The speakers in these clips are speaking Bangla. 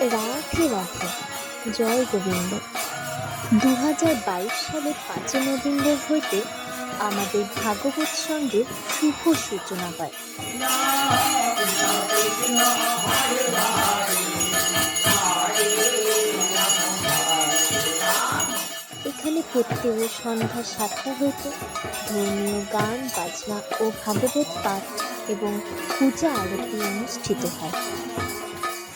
রাধে রাধে। জয় গোবিন্দ। দু হাজার বাইশ সালের পাঁচই নভেম্বর হইতে আমাদের ভাগবত সঙ্গের শুভ সূচনা হয়। এখানে প্রত্যেক সন্ধ্যা সাতটা হইতে ধর্মীয় গান, বাজনা ও ভাগবত পাঠ এবং পূজা আরতি অনুষ্ঠিত হয়।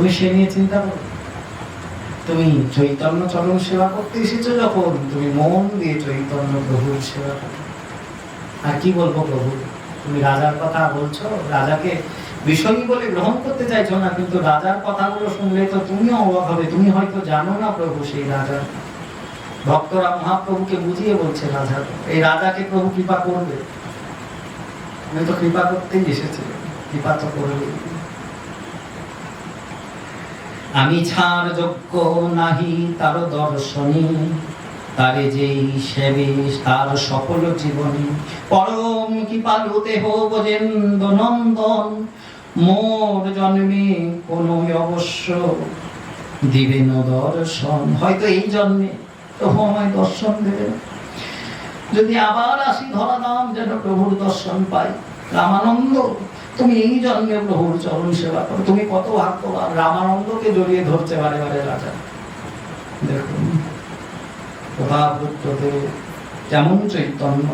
তুমি সে নিয়ে চিন্তা করো। তুমি চৈতন্য চরণ সেবা করতে এসেছ যখন, তুমি মন দিয়ে চৈতন্য প্রভুর সেবা করো। আর কি বলব প্রভু, তুমি রাজার কথা বলছো, রাজাকে বিষয়ী বলে গ্রহণ করতে চাইছো না, কিন্তু রাজার কথাগুলো শুনলে তো তুমিও অবাক হবে, তুমি হয়তো জানো না প্রভু সেই রাজা। ভক্তরা মহাপ্রভুকে বুঝিয়ে বলছে রাজা, এই রাজাকে প্রভু কৃপা করবে। তুমি তো কৃপা করতেই এসেছি কৃপা তো করবে আমি ছাড় যোগ্য নাহি, তার দর্শনী। তারে যেই সেবে তার সকল জীবনী পরম কি পালু দেহ বোজেন্দ্র নন্দন, মোর জন্মে কোন অবশ্য দিবেন দর্শন। হয়তো এই জন্মে প্রভু আমায় দর্শন দেবে যদি আবার আসি ধরা দাম যেন প্রভুর দর্শন পাই, রামানন্দ তুমি এই জন্মে প্রভুর চরণ সেবা করো। তুমি কত ভাগ্যবান। রামানন্দকে জড়িয়ে ধরছে বারে বারে রাজা। দেখুন চৈতন্য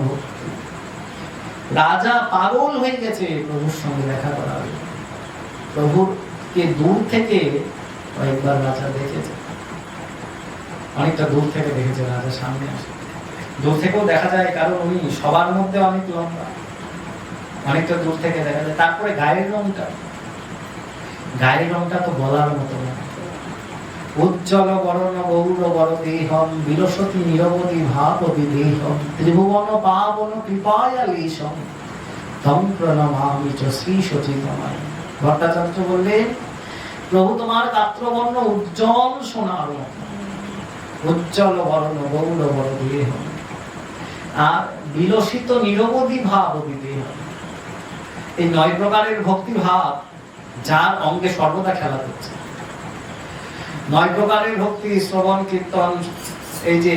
রাজা পাগল হয়ে গেছে প্রভুর সঙ্গে দেখা প্রভুর কে দূর থেকে কয়েকবার রাজা দেখেছে। অনেকটা দূর থেকে দেখেছে রাজা সামনে আসে। দূর থেকেও দেখা যায় কারণ উনি সবার মধ্যে অনেক লম্বা। অনেকটা দূর থেকে দেখা যায়। তারপরে গায়ের রংটা। গায়ের রংটা তো বলার মতো না। উজ্জ্বল বরণ, গৌর বর দেহম বিলসতি নিরবধি ভাব বিদেহম, ত্রিভুবন পাবন কৃপায়া তম প্রণমামি চ শ্রী সচিতমায় ভট্টাচার্য বললেন, প্রভু তোমার গাত্রবর্ণ উজ্জ্বল সোনার মতো। উজ্জ্বল বরণ, গৌর বর দেহম। আর বিলসিত নিরবধি ভাব বিদেহম। এই নয় প্রকারের ভক্তি ভাব যার অঙ্গে সর্বদা খেলা করছে নয় প্রকারের ভক্তি, শ্রবণ, কীর্তন, এই যে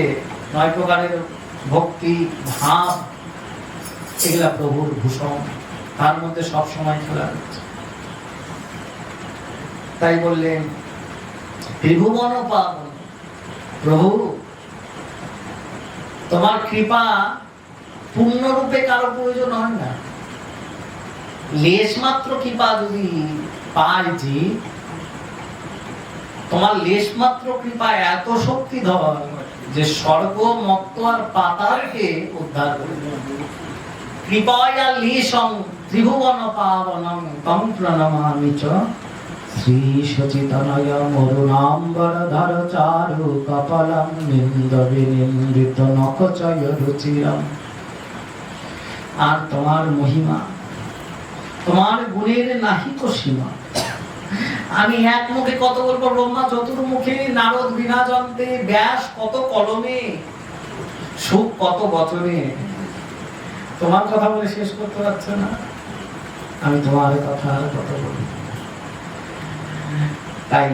নয় প্রকারের ভক্তি, ভাব, এগুলা প্রভুর ভূষণ, তার মধ্যে সব সময় খেলা হচ্ছে। তাই বললেন, ত্রিভুবন পাবন প্রভু, তোমার কৃপা পূর্ণরূপে কারও প্রয়োজন হয় না। লেশ মাত্র তোমার লেশ মাত্র কৃপা এত যে স্বর্গ, মত্ত আর পাতালকে উদ্ধার লেশং ত্রিভুবন পাবনং তং প্রণমামি চ। শ্রী সচিতনয় মরুণাম্বর ধর চারু কপলং নিন্দ বিনিন্দিত নকচয় রুচিরম আর তোমার মহিমা তোমার গুণের নাহি তো সীমা। আমি এক মুখে কত বলব, ব্রহ্মা, চতুর্মুখে, নারদ, বিনা যন্ত্রে ব্যাস, কত কলমে, সুখ কত বচনে। তোমার কথা বলে শেষ করতে পারছে না? আমি তোমার কথা কত বলি তাই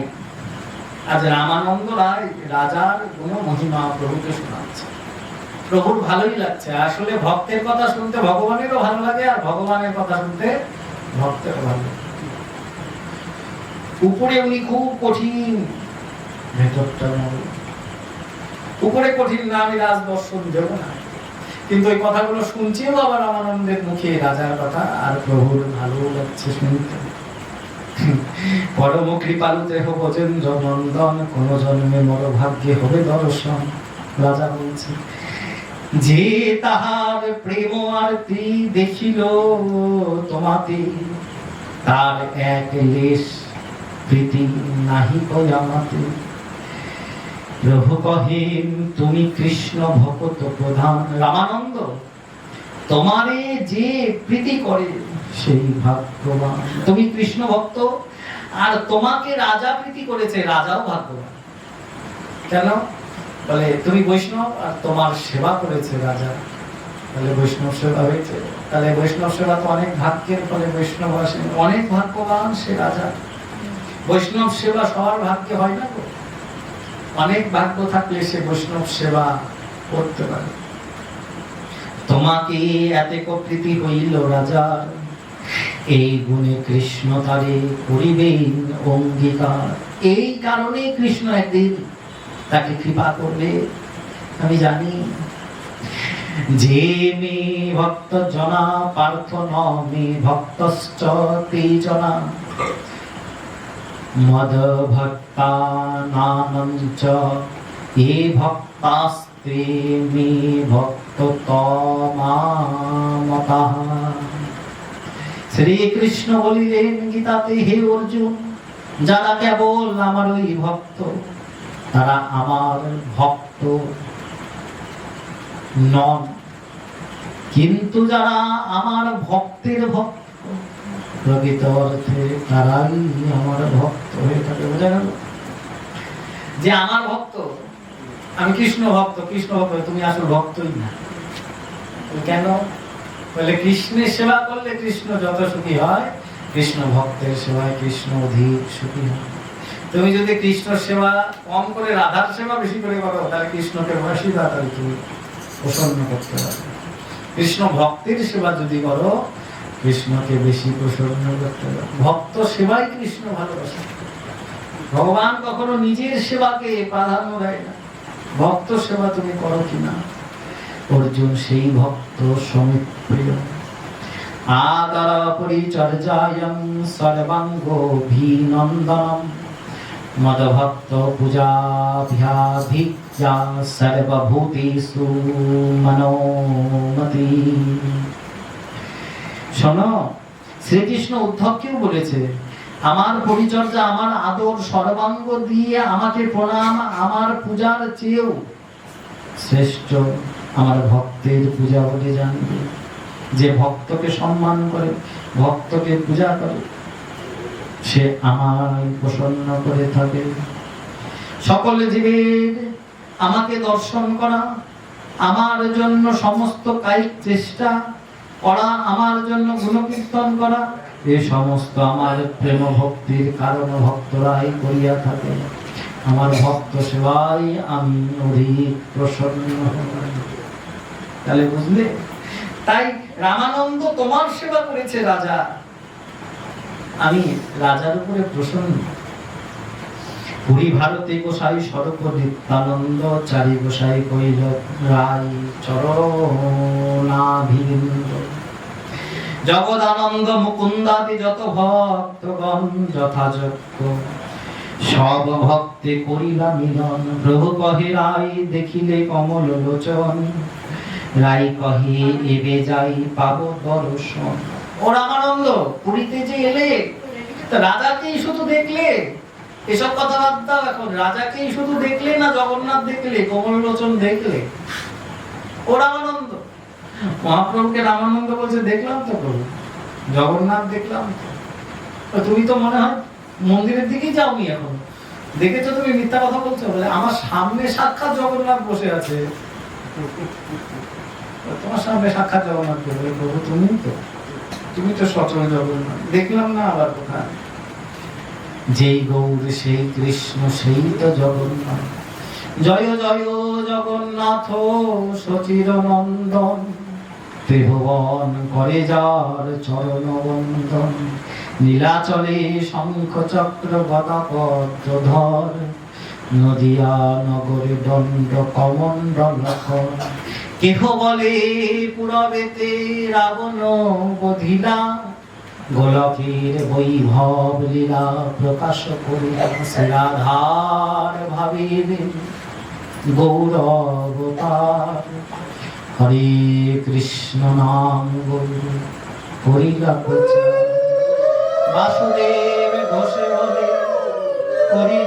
আজ রামানন্দ রায় রাজার কোন মহিমা প্রভুকে শোনাচ্ছে। প্রভুর ভালোই লাগছে। আসলে ভক্তের কথা শুনতে ভগবানেরও ভালো লাগে আর ভগবানের কথা শুনতে উপরে খুব কঠিন ভেতরটা। উপরে কঠিন না, আমি রাজ দর্শন দেব না। কিন্তু ওই কথাগুলো শুনছিও আবার রামানন্দের মুখে রাজার কথা, আর প্রভুর ভালো লাগছে শুনতে। পরম কৃপালু দেহ গজেন্দ্র নন্দন, কোন জন্মে মর ভাগ্যে হবে দর্শন। রাজা বলছে যে তাহার প্রেম আরতি দেখিল তোমাতে, তার এক লেশ প্রীতি নাহি আমাতে প্রভু কহেন, তুমি কৃষ্ণ ভকত প্রধান রামানন্দ, তোমারে যে প্রীতি করে সেই ভাগ্যবান। তুমি কৃষ্ণ ভক্ত, আর তোমাকে রাজা প্রীতি করেছে, রাজাও ভাগ্যবান। কেন? বলে, তুমি বৈষ্ণব আর তোমার সেবা করেছে রাজা। তাহলে বৈষ্ণব সেবা হয়েছে। তাহলে বৈষ্ণব সেবা তো অনেক ভাগ্যের ফলে বৈষ্ণব আসে। অনেক ভাগ্যবান সে রাজা। বৈষ্ণব সেবা সবার ভাগ্যে হয় না তো? অনেক ভাগ্য থাকলে সে বৈষ্ণব সেবা করতে পারে। তোমাকে এত প্রীতি হইল রাজা। এই গুণে কৃষ্ণ তারে করিবেন অঙ্গীকার। এই কারণে কৃষ্ণ একদিন তাকে কৃপা করবে আমি জানি যে মে ভক্ত জনা পার্থ ন, মে তে জনা মদ নানঞ্চ এ ভক্তাস্তে মে ভক্ত শ্রীকৃষ্ণ বলিলেন গীতাতে, হে অর্জুন, যারা কেবল আমার ওই ভক্ত তারা আমার ভক্ত নন। কিন্তু যারা আমার ভক্তের ভক্ত, প্রকৃত অর্থে তারাই আমার ভক্ত হয়ে থাকে, বোঝা গেল? যে আমার ভক্ত, আমি কৃষ্ণ ভক্ত কৃষ্ণ ভক্ত তুমি আসল ভক্তই না। কেন? বলে কৃষ্ণের সেবা করলে কৃষ্ণ যত সুখী হয়, কৃষ্ণ ভক্তের সেবায় কৃষ্ণ অধিক সুখী হয়। তুমি যদি কৃষ্ণ সেবা কম করে, রাধার সেবা বেশি করে করো, তাহলে কৃষ্ণকে বেশি তাড়াতাড়ি তুমি প্রসন্ন করতে পারবে। কৃষ্ণ ভক্তের সেবা যদি করো, কৃষ্ণকে বেশি প্রসন্ন করতে পারবে। ভক্ত সেবাই কৃষ্ণ ভালোবাসে। ভগবান কখনো নিজের সেবাকে প্রাধান্য দেয় না। ভক্ত সেবা তুমি করো কিনা? অর্জুন সেই ভক্ত সমিত প্রিয় আদর পরিচর্যায়ং সর্বাঙ্গভিনন্দনম। মদভক্ত পূজাভ্যাভিজ্ঞা সর্বভূতেষু মনোমতি শোনো, শ্রীকৃষ্ণ উদ্ধবকেও বলেছে, আমার পরিচর্যা, আমার আদর সর্বাঙ্গ দিয়ে আমাকে প্রণাম, আমার পূজার চেয়েও শ্রেষ্ঠ আমার ভক্তের পূজা বলে জানবে। যে ভক্তকে সম্মান করে, ভক্তকে পূজা করে সে আমায় প্রসন্ন করে থাকে। সকল জীবের আমাকে দর্শন করা, আমার জন্য সমস্ত কায়িক চেষ্টা করা, আমার জন্য গুণকীর্তন করা, এ সমস্ত আমার প্রেম ভক্তির কারণ ভক্তরাই করিয়া থাকে। আমার ভক্ত সেবাই আমি অধিক প্রসন্ন তাহলে বুঝলে? তাই রামানন্দ তোমার সেবা করেছে রাজা। আমি রাজার উপরে প্রসন্ন। পুরী ভারতে গোসাই নিত্যানন্দ চারি গোসাই কইল রাই চরণাভিন্দ। জগদানন্দ মুকুন্দাদি যত ভক্তগণ যথাযোগ্য, সব ভক্তে করিলা মিলন প্রভু কহে রাই দেখিলে কমল লোচন। রাই কহে, এবে যাই পাবো দর্শন। ও রামানন্দ পুরীতে যে এলে, তা রাজাকেই শুধু দেখলে? এসব কথাবার্তা এখন, রাজাকেই শুধু দেখলে না জগন্নাথ দেখলে কমল লোচন দেখলে? ও রামানন্দ মহাপ্রভুকে রামানন্দ বলছে, দেখলাম তো প্রভু জগন্নাথ দেখলাম তো। তুমি তো মনে হয় মন্দিরের দিকেই যাওনি এখন। দেখেছ তুমি মিথ্যা কথা বলছো? বলে, আমার সামনে সাক্ষাৎ জগন্নাথ বসে আছে। তোমার সামনে সাক্ষাৎ জগন্নাথ বলে, প্রভু তুমি তো। তুমি তো সচল জগন্নাথ দেখলাম না আবার কোথায়। যেই গৌর, সেই কৃষ্ণ, সেই তো জগন্নাথ। জয় জয় জগন্নাথ সচির নন্দন ত্রিভুবন করে যার চরণ বন্দন নীলাচলে শঙ্খ চক্র গদা পদ্ম ধর নদিয়া নগরে দণ্ড কমণ্ডল। কেহ বলে পুরবেতে রাবণ বধিলা? গোলকের বৈভব লীলা প্রকাশ করিয়া শ্রীরাধার ভাবিবে গৌরবতার হরে কৃষ্ণ নাম হরিলা বাসুদেব ঘোষে বলে হরি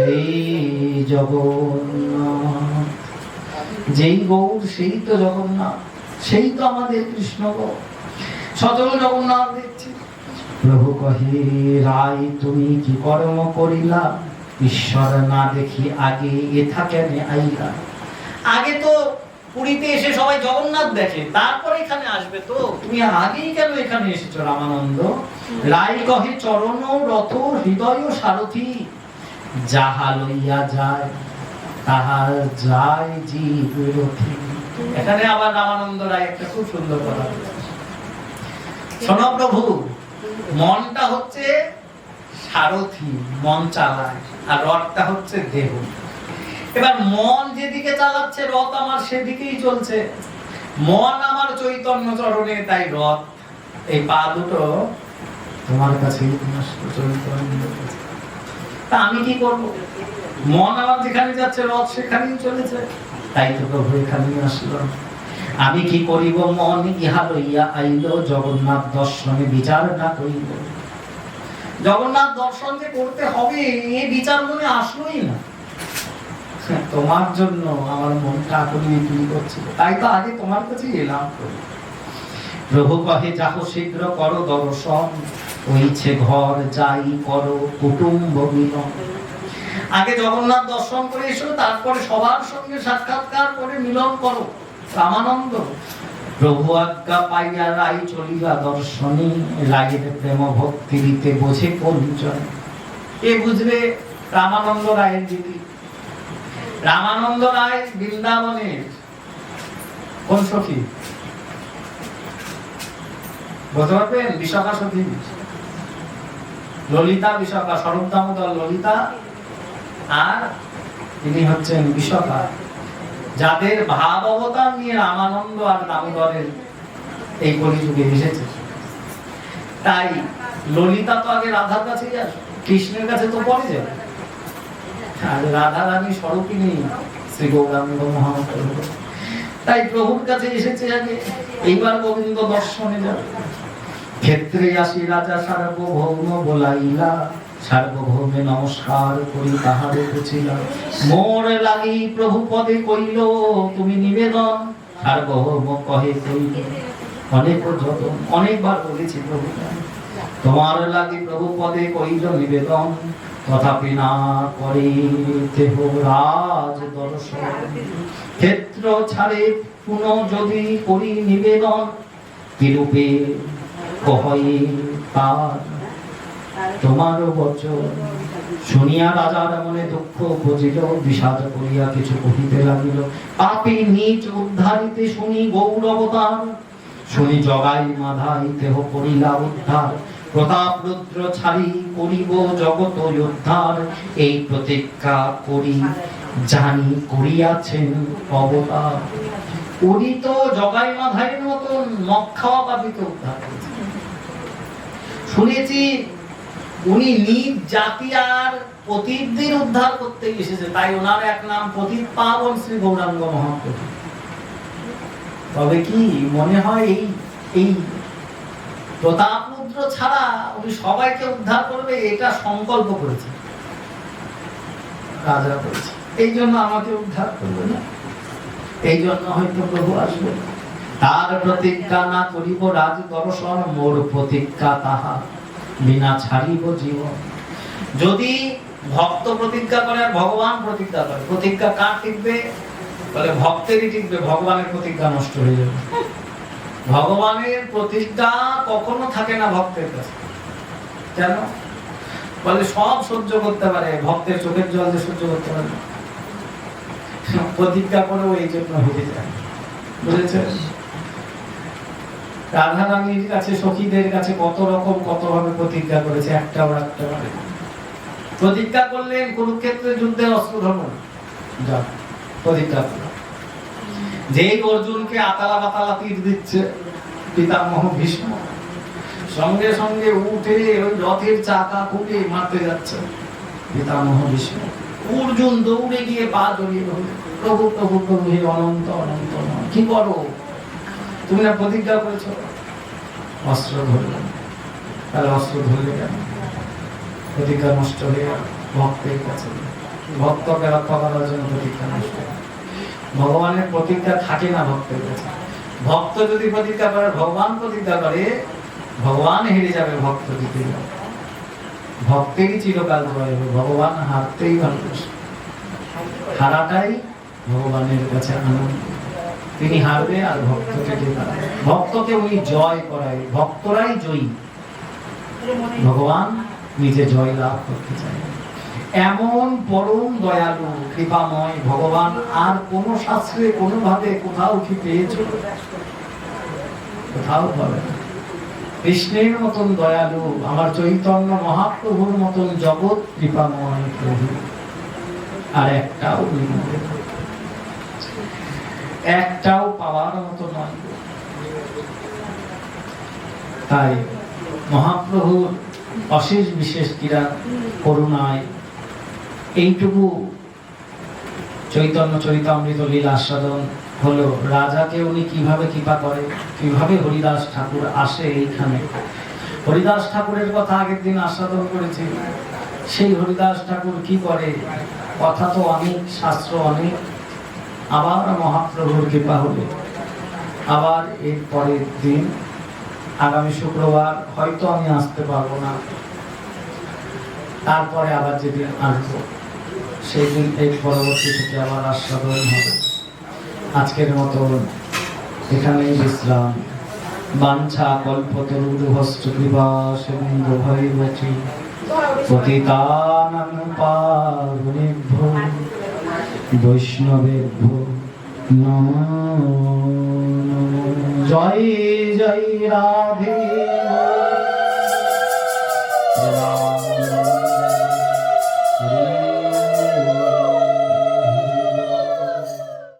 সেই জগন্নাথ। যেই গৌর, সেই তো জগন্নাথ, সেই তো আমাদের কৃষ্ণ গৌর। সজল জগন্নাথ দেখছি। প্রভু কহে রাই তুমি কি কর্ম করিলা? ঈশ্বর না দেখি আগে এথা কেন আইলা? আগে তো পুরীতে এসে সবাই জগন্নাথ দেখে, তারপরে এখানে আসবে তো? তুমি আগেই কেন এখানে এসেছ রামানন্দ? রাই কহে, চরণ, রথ, হৃদয়, সারথি। যাহা লইয়া যায়, তাহা যায় জীব এখানে আবার রামানন্দ রায় একটা খুব সুন্দর কথা শোনো প্রভু, মনটা হচ্ছে সারথি, মন চালায়, আর রথটা হচ্ছে দেহ। এবার মন যেদিকে চালাচ্ছে, রথ আমার সেদিকেই চলছে। মন আমার চৈতন্য চরণে, তাই রথ, এই পা দুটো তোমার কাছে চৈতন্য। তা আমি কি করব? মন আমার যেখানে যাচ্ছে, রথ সেখানেই চলেছে। তাই তো প্রভু এখানেই আসলাম আমি কি করিব মন? ইহা লইয়া আইল, জগন্নাথ দর্শনে বিচার না করিব। জগন্নাথ দর্শন যে করতে হবে, এ বিচার মনে আসলোই না। তোমার জন্য আমার মনটা আকুলি বিকুলি করছিল। তাই তো আগে তোমার কাছে এলাম। প্রভু কহে, যাহ শীঘ্র করো দর্শন। ওইছে ঘর, যাই করো, কুটুম্ব মিলন। আগে জগন্নাথ দর্শন করে এসো, তারপরে সবার সঙ্গে সাক্ষাৎকার করে মিলন করো। রামানন্দ, প্রভু আজ্ঞা পাইয়া রাই চলিয়া দর্শনী রাগের প্রেম ভক্তি দিতে বোঝে জন এ বুঝবে রামানন্দ রায়ের দিদি রামানন্দ রায় বৃন্দাবনের কোন সখী? বলতে পারবেন? বিশাখা সখী? ললিতা বিশাখা স্বরূপ দামোদর ললিতা আর তিনি হচ্ছেন বিশাখা, যাদের ভাব অবতার নিয়ে রামানন্দ আর দামোদরের এই কলিযুগে এসেছে। তাই ললিতা তো আগে রাধার কাছে কৃষ্ণের কাছে তো পরে যাবে আর রাধা রানী স্বরূপিনী শ্রী গৌরাঙ্গ মহাপ্রভু তাই প্রভুর কাছে এসেছে আগে, এইবার গোবিন্দ দর্শনে যাবে। ক্ষেত্রে আসি রাজা সার্বভৌম বলাইলা, সার্বভৌমে নমস্কার করি তাহারে বুঝিলা মোর লাগি প্রভু পদে কইল, তুমি নিবেদন? সার্বভৌম কহে কইল অনেক যতন, অনেকবার বলেছি প্রভু তোমার লাগি প্রভু পদে কইল নিবেদন, তথাপি না করে দেহ রাজ দর্শন। ক্ষেত্র ছাড়ে পুনঃ যদি করি নিবেদন, কিরূপে কহয়ে তার তোমার বচন শুনিয়া রাজার মনে দুঃখ বুঝিল বিষাদ করিয়া কিছু কহিতে লাগিল। পাপি নিজ উদ্ধারিতে শুনি গৌরবতার। শুনি জগাই মাধাই দেহ করিলা উদ্ধার। প্রতাপ রুদ্র ছাড়ি করিব জগত উদ্ধার। এই প্রতিজ্ঞা করি, জানি করিয়াছেন অবতার। উনি তো জগাই মাধাইয়ের মতন মদ খাওয়া উদ্ধার। শুনেছি উনি নিজ জাতি আর পতিতদের উদ্ধার করতে এসেছে, তাই ওনার এক নাম পতিত পাবন শ্রী গৌরাঙ্গ মহাপ্রভু। তবে কি মনে হয় এই এই প্রতাপরুদ্র ছাড়া উনি সবাইকে উদ্ধার করবে, এটা সংকল্প করেছে। রাজা করেছে এই জন্য আমাকে উদ্ধার করবে না। এই জন্য হয়তো প্রভু আসবে তার প্রতিজ্ঞা না করিব রাজ দর্শন মোর প্রতিজ্ঞা তাহা বিনা ছাড়িব জীবন। যদি ভক্ত প্রতিজ্ঞা করে আর ভগবান প্রতিজ্ঞা করে, প্রতিজ্ঞা কার টিকবে? বলে ভক্তেরই টিকবে, ভগবানের প্রতিজ্ঞা নষ্ট হয়ে যাবে। ভগবানের প্রতিজ্ঞা কখনো থাকে না ভক্তের কাছে। কেন? বলে সব সহ্য করতে পারে, ভক্তের চোখের জল যে সহ্য করতে পারে প্রতিজ্ঞা করেও এই জন্য হয়ে যায় বুঝেছেন? রাধা রানীর কাছে, সখীদের কাছে কত রকম কত ভাবে প্রতিজ্ঞা করেছে একটাও রাখতে পারে। প্রতিজ্ঞা করলেন কুরুক্ষেত্রে যুদ্ধে অস্ত্র ধর্ম যা, প্রতিজ্ঞা করল। যে অর্জুনকে আতালা বাতালা তীর দিচ্ছে, পিতামহ ভীষ্ম, সঙ্গে সঙ্গে উঠে ওই রথের চাকা খুলে মারতে যাচ্ছে, পিতামহ ভীষ্ম। অর্জুন দৌড়ে গিয়ে পা জড়িয়ে ধরল প্রভু প্রভু প্রভু অনন্ত অনন্ত। কি করো তুমি না প্রতিজ্ঞা করেছ? অস্ত্র ধরলেন তাহলে অস্ত্র ধরলে কেন? প্রতিজ্ঞা নষ্ট হয়ে ভক্তের কাছে ভক্তকে রক্ষা করার জন্য প্রতিজ্ঞা নষ্ট ভগবানের প্রতিজ্ঞা থাকে না ভক্তের কাছে। ভক্ত যদি প্রতিজ্ঞা করে, ভগবান প্রতিজ্ঞা করে, ভগবান হেরে যাবে ভক্ত জিতে যাবে ভক্তেরই চিরকাল জয় হবে। ভগবান হারতেই ভালোবাসে। হারাটাই ভগবানের কাছে আনন্দ। তিনি হারবে আর ভক্তকে ভক্তকে উনি জয় করায়, ভক্তরাই জয়ী। ভগবান নিজে জয় লাভ করতে চায়। এমন পরম দয়ালু, কৃপাময় ভগবান আর কোন শাস্ত্রে কোনোভাবে কোথাও কি পেয়েছ? কোথাও পাবে কৃষ্ণের মতন দয়ালু, আমার চৈতন্য মহাপ্রভুর মতন জগৎ কৃপাময় প্রভু। আর একটাও। একটাও পাওয়ার মতো নয়। তাই মহাপ্রভুর অশেষ বিশেষ ক্রীড়া করুণায় এইটুকু চৈতন্য চরিতামৃত লীলা আস্বাদন হলো। রাজাকে উনি কীভাবে কৃপা করে, কীভাবে হরিদাস ঠাকুর আসে এইখানে? হরিদাস ঠাকুরের কথা আগের দিন আস্বাদন করেছি। সেই হরিদাস ঠাকুর কি করে? কথা তো অনেক, শাস্ত্র অনেক। আবার মহাপ্রভুর কৃপা হলে আবার এর পরের দিন, আগামী শুক্রবার, হয়তো আমি আসতে পারব না। তারপরে আবার যেদিন আসব সেই দিন এই পরবর্তী থেকে আবার আস্বাদন হবে। আজকের মতো এখানেই বিশ্রাম। বাঞ্ছা কল্পতরু হস্ত কৃপা সেন্দ্র ভৈবতী পতিতানাং পাবনেভ্য বৈষ্ণবেভ্য নম। জয় জয় রাধে